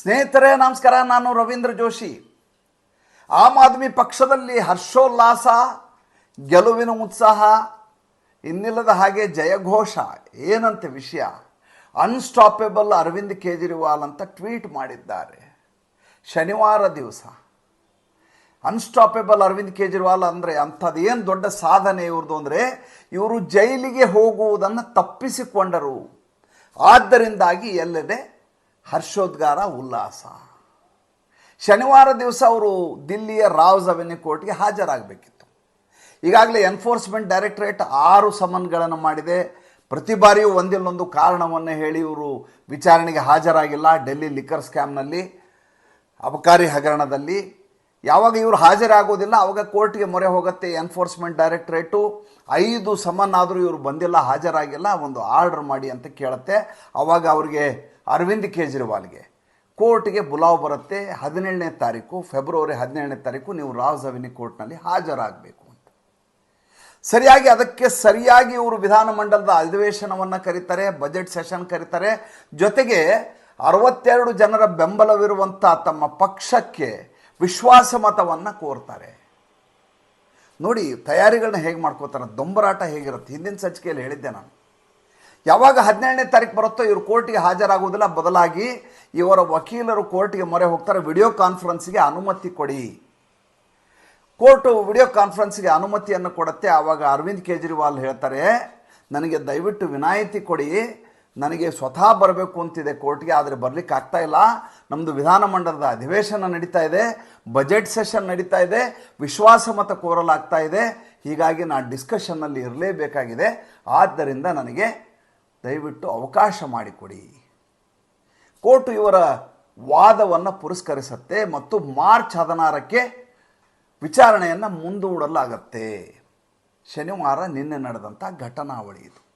ಸ್ನೇಹಿತರೇ, ನಮಸ್ಕಾರ. ನಾನು ರವೀಂದ್ರ ಜೋಶಿ. ಆಮ್ ಆದ್ಮಿ ಪಕ್ಷದಲ್ಲಿ ಹರ್ಷೋಲ್ಲಾಸ, ಗೆಲುವಿನ ಉತ್ಸಾಹ, ಇನ್ನಿಲ್ಲದ ಹಾಗೆ ಜಯಘೋಷ, ಏನಂತೆ ವಿಷಯ? ಅನ್ಸ್ಟಾಪೇಬಲ್ ಅರವಿಂದ್ ಕೇಜ್ರಿವಾಲ್ ಅಂತ ಟ್ವೀಟ್ ಮಾಡಿದ್ದಾರೆ. ಶನಿವಾರ ದಿವಸ. ಅನ್ಸ್ಟಾಪೇಬಲ್ ಅರವಿಂದ್ ಕೇಜ್ರಿವಾಲ್ ಅಂದರೆ ಅಂಥದ್ದು ಏನು ದೊಡ್ಡ ಸಾಧನೆ ಇವ್ರದ್ದು ಅಂದರೆ, ಇವರು ಜೈಲಿಗೆ ಹೋಗುವುದನ್ನು ತಪ್ಪಿಸಿಕೊಂಡರು. ಆದ್ದರಿಂದಾಗಿ ಎಲ್ಲೆಡೆ ಹರ್ಷೋದ್ಗಾರ ಉಲ್ಲಾಸ. ಶನಿವಾರ ದಿವಸ ಅವರು ದಿಲ್ಲಿಯ ರಾವ್ಸ್ ಅವೆನ್ಯೂ ಕೋರ್ಟ್ಗೆ ಹಾಜರಾಗಬೇಕಿತ್ತು. ಈಗಾಗಲೇ ಎನ್ಫೋರ್ಸ್ಮೆಂಟ್ ಡೈರೆಕ್ಟರೇಟ್ ಆರು ಸಮನ್ಗಳನ್ನು ಮಾಡಿದೆ. ಪ್ರತಿ ಬಾರಿಯೂ ಒಂದಿಲ್ಲೊಂದು ಕಾರಣವನ್ನು ಹೇಳಿ ಇವರು ವಿಚಾರಣೆಗೆ ಹಾಜರಾಗಿಲ್ಲ. ಡೆಲ್ಲಿ ಲಿಕ್ಕರ್ ಸ್ಕ್ಯಾಮ್ನಲ್ಲಿ ಅಬಕಾರಿ ಹಗರಣದಲ್ಲಿ ಯಾವಾಗ ಇವರು ಹಾಜರಾಗೋದಿಲ್ಲ ಆವಾಗ ಕೋರ್ಟ್ಗೆ ಮೊರೆ ಹೋಗುತ್ತೆ ಎನ್ಫೋರ್ಸ್ಮೆಂಟ್ ಡೈರೆಕ್ಟ್ರೇಟು ಐದು ಸಮನ್ ಆದರೂ ಇವರು ಬಂದಿಲ್ಲ, ಹಾಜರಾಗಿಲ್ಲ, ಒಂದು ಆರ್ಡರ್ ಮಾಡಿ ಅಂತ ಕೇಳುತ್ತೆ. ಆವಾಗ ಅವರಿಗೆ ಅರವಿಂದ್ ಕೇಜ್ರಿವಾಲ್ಗೆ ಕೋರ್ಟ್ಗೆ ಬುಲಾವ್ ಬರುತ್ತೆ. ಹದಿನೇಳನೇ ತಾರೀಕು, ಫೆಬ್ರವರಿ ಹದಿನೇಳನೇ ತಾರೀಕು ನೀವು ರಾಜ್ ಅವೆನ್ಯೂ ಕೋರ್ಟ್ನಲ್ಲಿ ಹಾಜರಾಗಬೇಕು ಅಂತ. ಸರಿಯಾಗಿ ಅದಕ್ಕೆ ಸರಿಯಾಗಿ ಇವರು ವಿಧಾನಮಂಡಲದ ಅಧಿವೇಶನವನ್ನು ಕರೀತಾರೆ ಬಜೆಟ್ ಸೆಷನ್ ಕರೀತಾರೆ. ಜೊತೆಗೆ ಅರವತ್ತೆರಡು ಜನರ ಬೆಂಬಲವಿರುವಂಥ ತಮ್ಮ ಪಕ್ಷಕ್ಕೆ ವಿಶ್ವಾಸ ಮತವನ್ನು ಕೋರ್ತಾರೆ. ನೋಡಿ, ತಯಾರಿಗಳನ್ನ ಹೇಗೆ ಮಾಡ್ಕೋತಾರೆ, ದೊಂಬರಾಟ ಹೇಗಿರುತ್ತೆ? ಹಿಂದಿನ ಸಂಚಿಕೆಯಲ್ಲಿ ಹೇಳಿದ್ದೆ ನಾನು. ಯಾವಾಗ ಹದಿನೇಳನೇ ತಾರೀಕು ಬರುತ್ತೋ, ಇವರು ಕೋರ್ಟಿಗೆ ಹಾಜರಾಗುವುದಿಲ್ಲ, ಬದಲಾಗಿ ಇವರ ವಕೀಲರು ಕೋರ್ಟಿಗೆ ಮೊರೆ ಹೋಗ್ತಾರೆ, ವಿಡಿಯೋ ಕಾನ್ಫರೆನ್ಸ್ಗೆ ಅನುಮತಿ ಕೊಡಿ. ಕೋರ್ಟು ವಿಡಿಯೋ ಕಾನ್ಫರೆನ್ಸ್ಗೆ ಅನುಮತಿಯನ್ನು ಕೊಡುತ್ತೆ, ಆವಾಗ ಅರವಿಂದ್ ಕೇಜ್ರಿವಾಲ್ ಹೇಳ್ತಾರೆ, ನನಗೆ ದಯವಿಟ್ಟು ವಿನಾಯಿತಿ ಕೊಡಿ ನನಗೆ ಸ್ವತಃ ಬರಬೇಕು ಅಂತಿದೆ ಕೋರ್ಟ್ಗೆ, ಆದರೆ ಬರಲಿಕ್ಕೆ ಆಗ್ತಾ ಇಲ್ಲ. ನಮ್ಮದು ವಿಧಾನಮಂಡಲದ ಅಧಿವೇಶನ ನಡೀತಾ ಇದೆ, ಬಜೆಟ್ ಸೆಷನ್ ನಡೀತಾ ಇದೆ, ವಿಶ್ವಾಸ ಮತ ಕೋರಲಾಗ್ತಾ ಇದೆ. ಹೀಗಾಗಿ ನಾನು ಡಿಸ್ಕಷನ್ನಲ್ಲಿ ಇರಲೇಬೇಕಾಗಿದೆ. ಆದ್ದರಿಂದ ನನಗೆ ದಯವಿಟ್ಟು ಅವಕಾಶ ಮಾಡಿಕೊಡಿ. ಕೋರ್ಟ್ ಇವರ ವಾದವನ್ನು ಪುರಸ್ಕರಿಸುತ್ತೆ ಮತ್ತು ಮಾರ್ಚ್ ಹದಿನಾರಕ್ಕೆ ವಿಚಾರಣೆಯನ್ನು ಮುಂದೂಡಲಾಗತ್ತೆ. ಶನಿವಾರ ನಿನ್ನೆ ನಡೆದಂಥ ಘಟನಾವಳಿ ಇದು.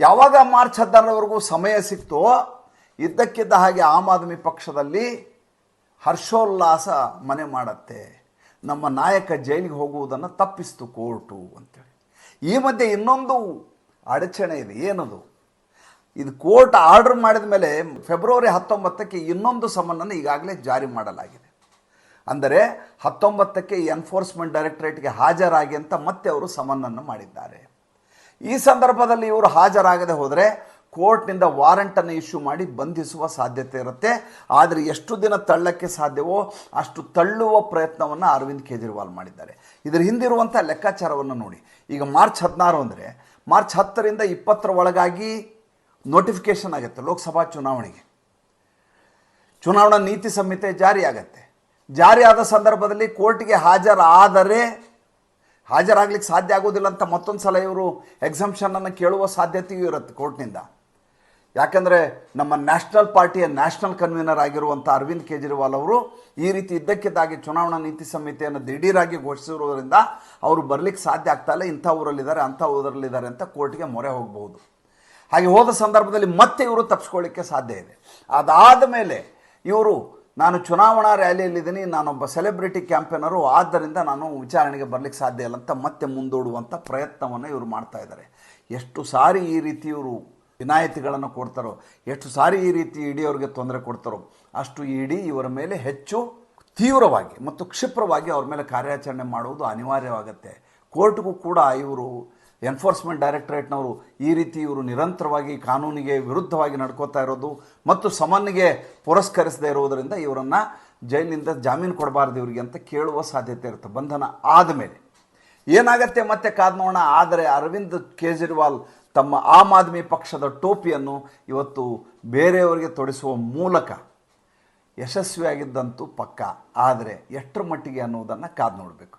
ಯಾವಾಗ ಮಾರ್ಚ್ ಹದಿನಾರರವರೆಗೂ ಸಮಯ ಸಿಕ್ತೋ ಇದ್ದಕ್ಕಿದ್ದ ಹಾಗೆ ಆಮ್ ಆದ್ಮಿ ಪಕ್ಷದಲ್ಲಿ ಹರ್ಷೋಲ್ಲಾಸ ಮನೆ ಮಾಡತ್ತೆ. ನಮ್ಮ ನಾಯಕ ಜೈಲಿಗೆ ಹೋಗುವುದನ್ನು ತಪ್ಪಿಸ್ತು ಕೋರ್ಟು ಅಂತೇಳಿ. ಈ ಮಧ್ಯೆ ಇನ್ನೊಂದು ಅಡಚಣೆ ಇದೆ. ಏನದು? ಇದು ಕೋರ್ಟ್ ಆರ್ಡರ್ ಮಾಡಿದ ಮೇಲೆ ಫೆಬ್ರವರಿ ಹತ್ತೊಂಬತ್ತಕ್ಕೆ ಇನ್ನೊಂದು ಸಮನನ್ನು ಈಗಾಗಲೇ ಜಾರಿ ಮಾಡಲಾಗಿದೆ. ಅಂದರೆ ಹತ್ತೊಂಬತ್ತಕ್ಕೆ ಎನ್ಫೋರ್ಸ್ಮೆಂಟ್ ಡೈರೆಕ್ಟರೇಟ್ಗೆ ಹಾಜರಾಗಿ ಅಂತ ಮತ್ತೆ ಅವರು ಸಮನನ್ನು ಮಾಡಿದ್ದಾರೆ. ಈ ಸಂದರ್ಭದಲ್ಲಿ ಇವರು ಹಾಜರಾಗದೆ ಹೋದರೆ ಕೋರ್ಟ್ನಿಂದ ವಾರಂಟನ್ನು ಇಶ್ಯೂ ಮಾಡಿ ಬಂಧಿಸುವ ಸಾಧ್ಯತೆ ಇರುತ್ತೆ. ಆದರೆ ಎಷ್ಟು ದಿನ ತಳ್ಳಕ್ಕೆ ಸಾಧ್ಯವೋ ಅಷ್ಟು ತಳ್ಳುವ ಪ್ರಯತ್ನವನ್ನು ಅರವಿಂದ್ ಕೇಜ್ರಿವಾಲ್ ಮಾಡಿದ್ದಾರೆ. ಇದರ ಹಿಂದಿರುವಂಥ ಲೆಕ್ಕಾಚಾರವನ್ನು ನೋಡಿ. ಈಗ ಮಾರ್ಚ್ ಹದಿನಾರು ಅಂದರೆ ಮಾರ್ಚ್ ಹತ್ತರಿಂದ ಇಪ್ಪತ್ತರ ಒಳಗಾಗಿ ನೋಟಿಫಿಕೇಷನ್ ಆಗುತ್ತೆ ಲೋಕಸಭಾ ಚುನಾವಣೆಗೆ. ಚುನಾವಣಾ ನೀತಿ ಸಂಹಿತೆ ಜಾರಿಯಾಗತ್ತೆ. ಜಾರಿಯಾದ ಸಂದರ್ಭದಲ್ಲಿ ಕೋರ್ಟ್ಗೆ ಹಾಜರಾದರೆ ಹಾಜರಾಗ್ಲಿಕ್ಕೆ ಸಾಧ್ಯ ಆಗೋದಿಲ್ಲ ಅಂತ ಮತ್ತೊಂದು ಸಲ ಇವರು ಎಕ್ಸಮ್ಷನನ್ನು ಕೇಳುವ ಸಾಧ್ಯತೆಯೂ ಇರುತ್ತೆ ಕೋರ್ಟ್ನಿಂದ. ಯಾಕಂದರೆ ನಮ್ಮ ನ್ಯಾಷನಲ್ ಪಾರ್ಟಿಯ ನ್ಯಾಷನಲ್ ಕನ್ವೀನರ್ ಆಗಿರುವಂಥ ಅರವಿಂದ್ ಕೇಜ್ರಿವಾಲ್ ಅವರು ಈ ರೀತಿ ಇದ್ದಕ್ಕಿದ್ದಾಗಿ ಚುನಾವಣಾ ನೀತಿ ಸಂಹಿತೆಯನ್ನು ದಿಢೀರಾಗಿ ಘೋಷಿಸಿರುವುದರಿಂದ ಅವರು ಬರಲಿಕ್ಕೆ ಸಾಧ್ಯ ಆಗ್ತಾ ಇಲ್ಲ, ಇಂಥ ಊರಲ್ಲಿದ್ದಾರೆ, ಅಂಥ ಊರಲ್ಲಿದ್ದಾರೆ ಅಂತ ಕೋರ್ಟ್ಗೆ ಮೊರೆ ಹೋಗಬಹುದು. ಹಾಗೆ ಹೋದ ಸಂದರ್ಭದಲ್ಲಿ ಮತ್ತೆ ಇವರು ತಪ್ಪಿಸ್ಕೊಳ್ಳಿಕ್ಕೆ ಸಾಧ್ಯ ಇದೆ. ಅದಾದ ಮೇಲೆ ಇವರು ನಾನು ಚುನಾವಣಾ ರ್ಯಾಲಿಯಲ್ಲಿದ್ದೀನಿ, ನಾನೊಬ್ಬ ಸೆಲೆಬ್ರಿಟಿ ಕ್ಯಾಂಪೇನರು ಆದ್ದರಿಂದ ನಾನು ವಿಚಾರಣೆಗೆ ಬರಲಿಕ್ಕೆ ಸಾಧ್ಯ ಇಲ್ಲ ಅಂತ ಮತ್ತೆ ಮುಂದೂಡುವಂಥ ಪ್ರಯತ್ನವನ್ನು ಇವರು ಮಾಡ್ತಾ ಇದ್ದಾರೆ. ಎಷ್ಟು ಸಾರಿ ಈ ರೀತಿ ಇವರು ವಿನಾಯಿತಿಗಳನ್ನು ಕೊಡ್ತಾರೋ, ಎಷ್ಟು ಸಾರಿ ಈ ರೀತಿ ಇಡೀ ಅವರಿಗೆ ತೊಂದರೆ ಕೊಡ್ತಾರೋ, ಅಷ್ಟು ಇಡೀ ಇವರ ಮೇಲೆ ಹೆಚ್ಚು ತೀವ್ರವಾಗಿ ಮತ್ತು ಕ್ಷಿಪ್ರವಾಗಿ ಅವ್ರ ಮೇಲೆ ಕಾರ್ಯಾಚರಣೆ ಮಾಡುವುದು ಅನಿವಾರ್ಯವಾಗುತ್ತೆ. ಕೋರ್ಟ್ಗೂ ಕೂಡ ಇವರು ಎನ್ಫೋರ್ಸ್ಮೆಂಟ್ ಡೈರೆಕ್ಟರೇಟ್ನವರು ಈ ರೀತಿ ಇವರು ನಿರಂತರವಾಗಿ ಕಾನೂನಿಗೆ ವಿರುದ್ಧವಾಗಿ ನಡ್ಕೋತಾ ಇರೋದು ಮತ್ತು ಸಮನ್ಗೆ ಪುರಸ್ಕರಿಸದೇ ಇರುವುದರಿಂದ ಇವರನ್ನು ಜೈಲಿನಿಂದ ಜಾಮೀನು ಕೊಡಬಾರ್ದು ಇವರಿಗೆ ಅಂತ ಕೇಳುವ ಸಾಧ್ಯತೆ ಇರುತ್ತೆ, ಬಂಧನ ಆದಮೇಲೆ. ಏನಾಗತ್ತೆ ಮತ್ತೆ ಕಾದ್ ನೋಡೋಣ ಆದರೆ ಅರವಿಂದ್ ಕೇಜ್ರಿವಾಲ್ ತಮ್ಮ ಆಮ್ ಆದ್ಮಿ ಪಕ್ಷದ ಟೋಪಿಯನ್ನು ಇವತ್ತು ಬೇರೆಯವರಿಗೆ ತೊಡಿಸುವ ಮೂಲಕ ಯಶಸ್ವಿಯಾಗಿದ್ದಂತೂ ಪಕ್ಕ. ಆದರೆ ಎಷ್ಟರ ಮಟ್ಟಿಗೆ ಅನ್ನೋದನ್ನು ಕಾದು ನೋಡಬೇಕು